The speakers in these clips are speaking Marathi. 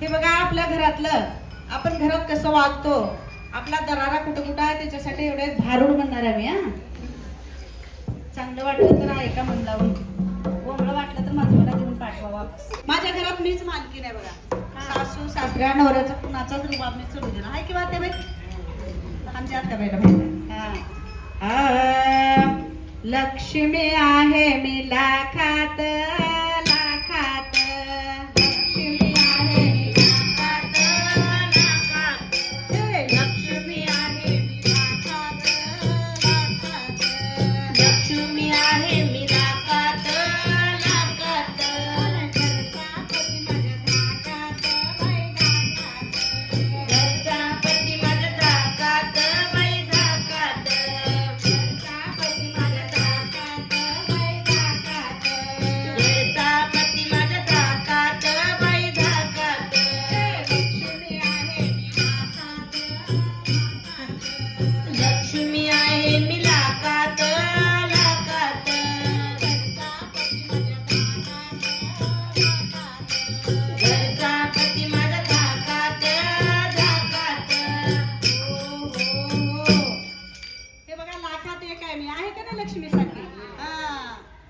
हे बघा आपल्या घरातलं. आपण घरात कसं वागतो? आपला दरारा कुठं कुठं आहे त्याच्यासाठी एवढे भारूड म्हणणार आहे मी हा. चांगलं वाटलं तर ऐका लावून कोंबडं वाटलं तर माझं मला देऊन पाठवा माझ्या घरात मीच मालकीन आहे बघा. सासू सासऱ्या नवऱ्याचा कुणाचाच रुबाब मी चढू देणार. आहे किंवा ते बाई? आमच्या आत्या बाईला माहिती. हा. लक्ष्मी आहे मी लाखात.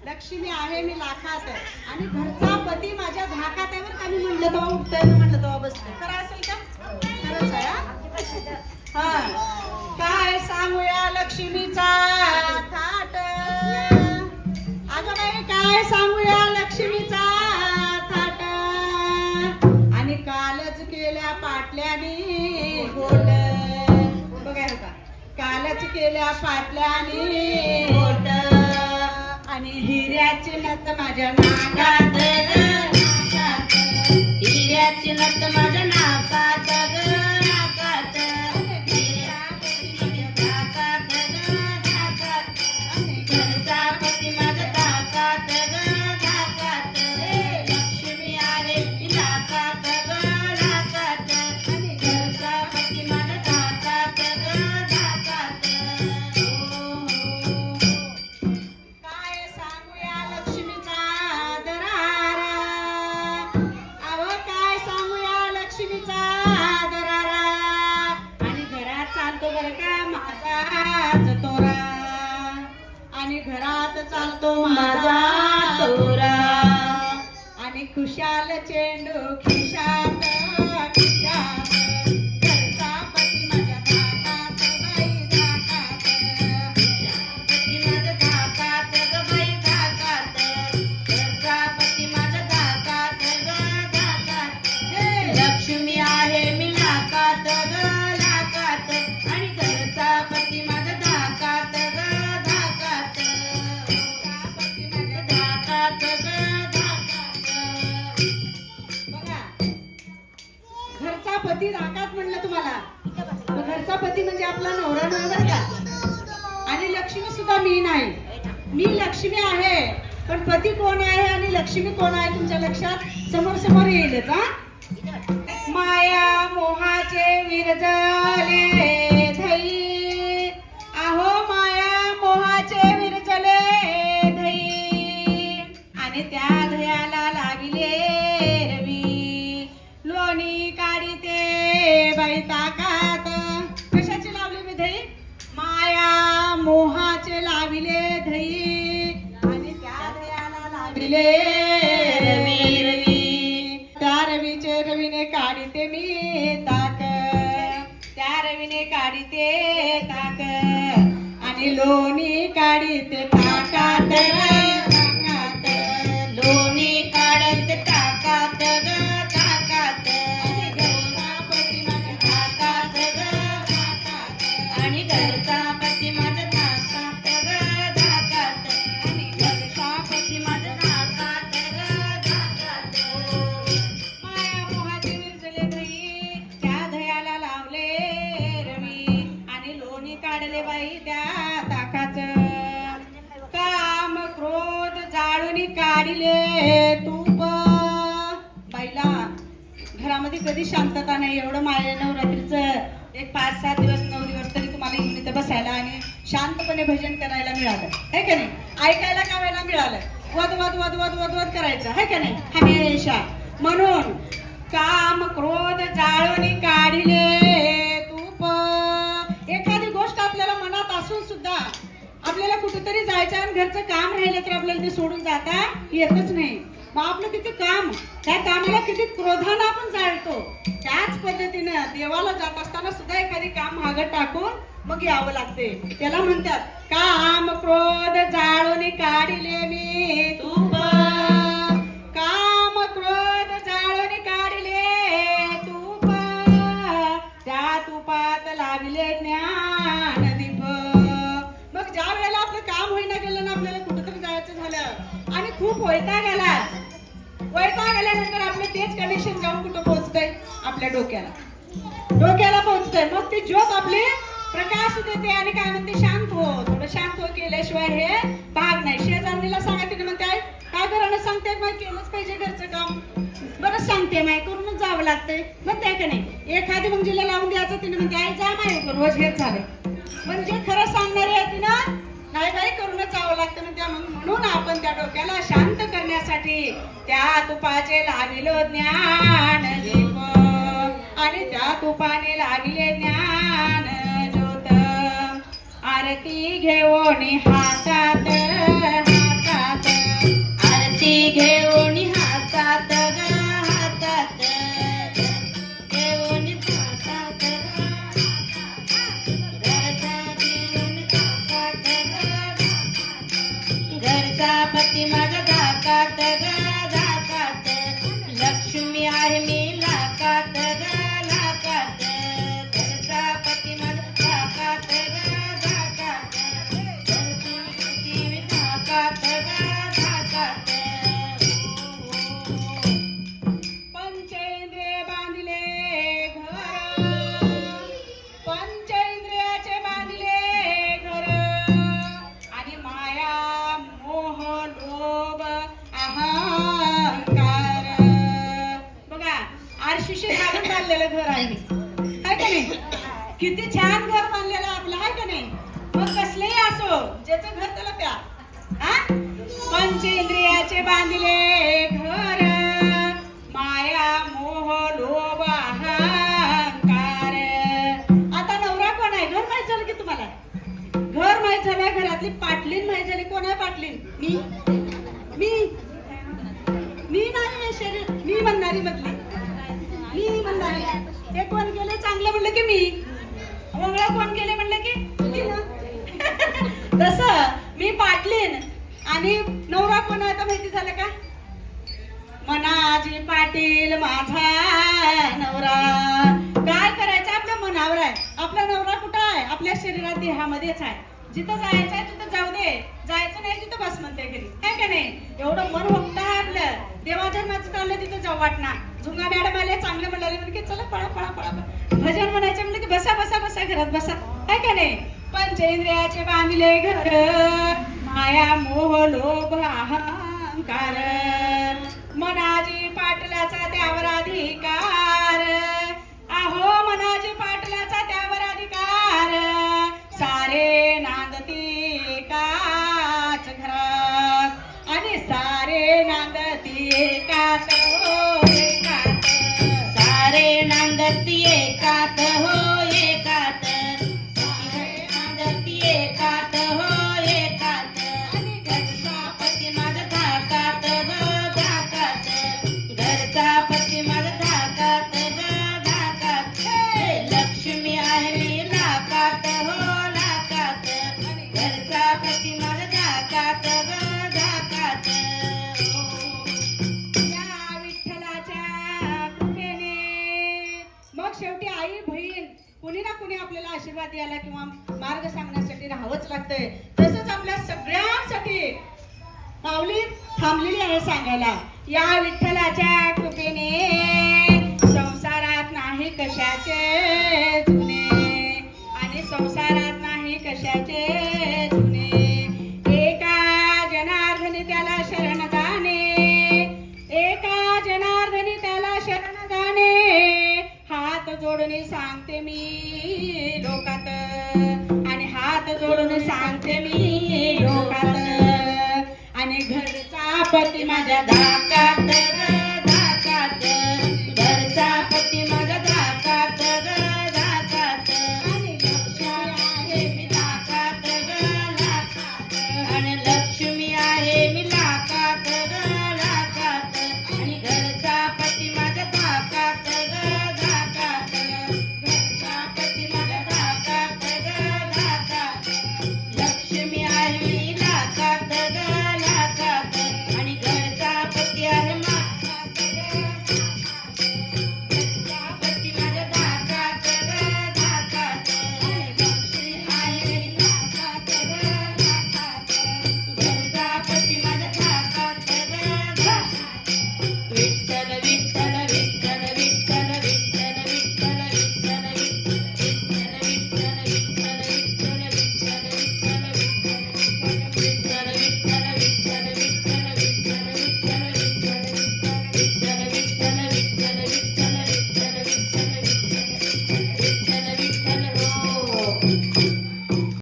लक्ष्मी आहे मी लाखात आणि घरचा पती माझ्या धाकात आहे बरं का. मी म्हणलं तेव्हा उठतोय मी म्हणलं तेव्हा बसतोय खरं असेल का? खरंच आहे हा? काय सांगूया लक्ष्मीचा थाट? अगं बाई काय सांगूया लक्ष्मीचा थाट? आणि कालच केल्या पाटल्याने बोल बघा का? कालच केल्या पाटल्याने आणि हिऱ्याची नत माझ्या नागात हिऱ्याची नथ माझ्या కుశాల చెండు కిషాల पण कोण आहे आणि लक्ष्मी कोण आहे तुमच्या लक्षात? समोर समोर येईल का माया मोहाचे विरजले धई. आहो माया मोहाचे विरजले धई. आणि त्या धयाला लागिले रवी. लोणी काढीते बाई ताकात कशाची लावली मी धई? माया मोहाचे लाविले viver. जाळून तूप बाईला घरामध्ये कधी शांतता नाही एवढं माय नवरात्रीचं एक पाच सात दिवस नऊ दिवस तरी तुम्हाला इकडे बसायला आणि शांतपणे भजन करायला मिळालं. है का नाही? ऐकायला कावायला मिळालं. वद वद वद वद वद वद करायचं. है का नाही? हमेशा. म्हणून काम क्रोध जाळवणी काढिले तूप एखादी गोष्ट आपल्याला मनात असून सुद्धा आपल्याला कुठेतरी जायचं आणि घरचं काम राहिलं तर आपल्याला ते सोडून जाता येतच नाही. मग आपलं किती काम? त्या कामाला किती क्रोधानं आपण जाळतो. त्याच पद्धतीनं देवाला जात असताना सुद्धा एखादी काम मागं टाकून मग यावं लागते. त्याला म्हणतात काम क्रोध जाळून काढिले मी तूप काम क्रोध जाळून काढिले तूप त्या तुपात लाविले ज्ञान. काम होईना गेलं ना आपल्याला कुठंतरी जायचं झालं. आणि खूप वैताग आला. वैताग आल्यानंतर आपलं तेच कनेक्शन जाऊन कुठं पोहोचतंय? आपल्या डोक्याला. डोक्याला पोहोचतंय. मग ती ज्योत आपली प्रकाश देते आणि काय म्हणते? शांत हो. थोडं शांत हो केल्याशिवाय हे भाग नाही. शेजारणीला सांगा तिने म्हणते "आई, काय करायला सांगते? मग केलंच पाहिजे घरचं काम. बरं सांगते माय करूनच जावं लागतंय. म्हणते का नाही? एखादी मग जिला लावून द्यायचं तिने म्हणते आई जा माय रोज हेच झालंय. म्हणजे खरं सांगणारी आहे तिनं नाही काय करूनच जावं लागतं म्हणते मग म्हणून आपण त्या डोक्याला शांत करण्यासाठी त्या तुपाचे लाविलो ज्ञान दीप. आणि त्या तुपाने लाविले ज्ञान ज्योत. आरती घेऊन हातात घरचा पती माझा धाकात धाकात लक्ष्मी आहे मी किती छान घर बांधलेलं आपलं आहे का नाही? मग कसलेही असो ज्याचं घर त्याला प्या. पंचेंद्रियाचे बांधले घर माया मोह लोभ अहंकार. आता नवरा कोण आहे? घर माहीत झालं की तुम्हाला? घर माहीत झालं घरातली पाटलीन माहीत झाली. कोण आहे पाटलीन? मी? मी? मी नाही शरीर. मी म्हणणारी मधली. मी म्हणणारी. हे कोण केलं चांगलं म्हणलं की मी. वंगळा कोण केले म्हणलं की? तस तसं मी पाटलीन. आणि नवरा कोण आहे आता माहिती झालं का? मनाजी पाटील माझा नवरा. काय करायचं? आपल्या मनावर आहे. आपला नवरा कुठं आहे? आपल्या शरीरात देहामध्येच आहे. जिथं जायचं आहे तिथं जाऊ दे. जायचं नाही तिथं बस म्हणते घरी. काय का नाही? एवढं मन होत आहे आपलं देवाधर्माचं चाललं तिथं जाऊ वाटणार. झुंगा मॅडम आले चांगलं म्हणाले म्हणजे चला पळा पळा पळा भजन म्हणायचं म्हणजे की बसा बसा बसा घरात बसा. काय का नाही? पंचेंद्रियाचे बांधले घर माया मोह लोभ अहंकार. मनाजी पाटलाचा त्यावर अधिकार. अहो मनाजी पाटलाचा त्यावर अधिकार. सारे ना কাটিয়ে কাটো आपल्याला किंवा मार्ग सांगण्यासाठी राहावंच लागतंय तसंच आपल्या सगळ्यांसाठी माऊली थांबलेली आहे सांगायला. या विठ्ठलाच्या कृपेने संसारात नाही कशाचे आणि संसारात नाही कशाचे जोडून सांगते मी लोकात आणि हात जोडून सांगते मी लोकात आणि घरचा पती माझ्या धाकात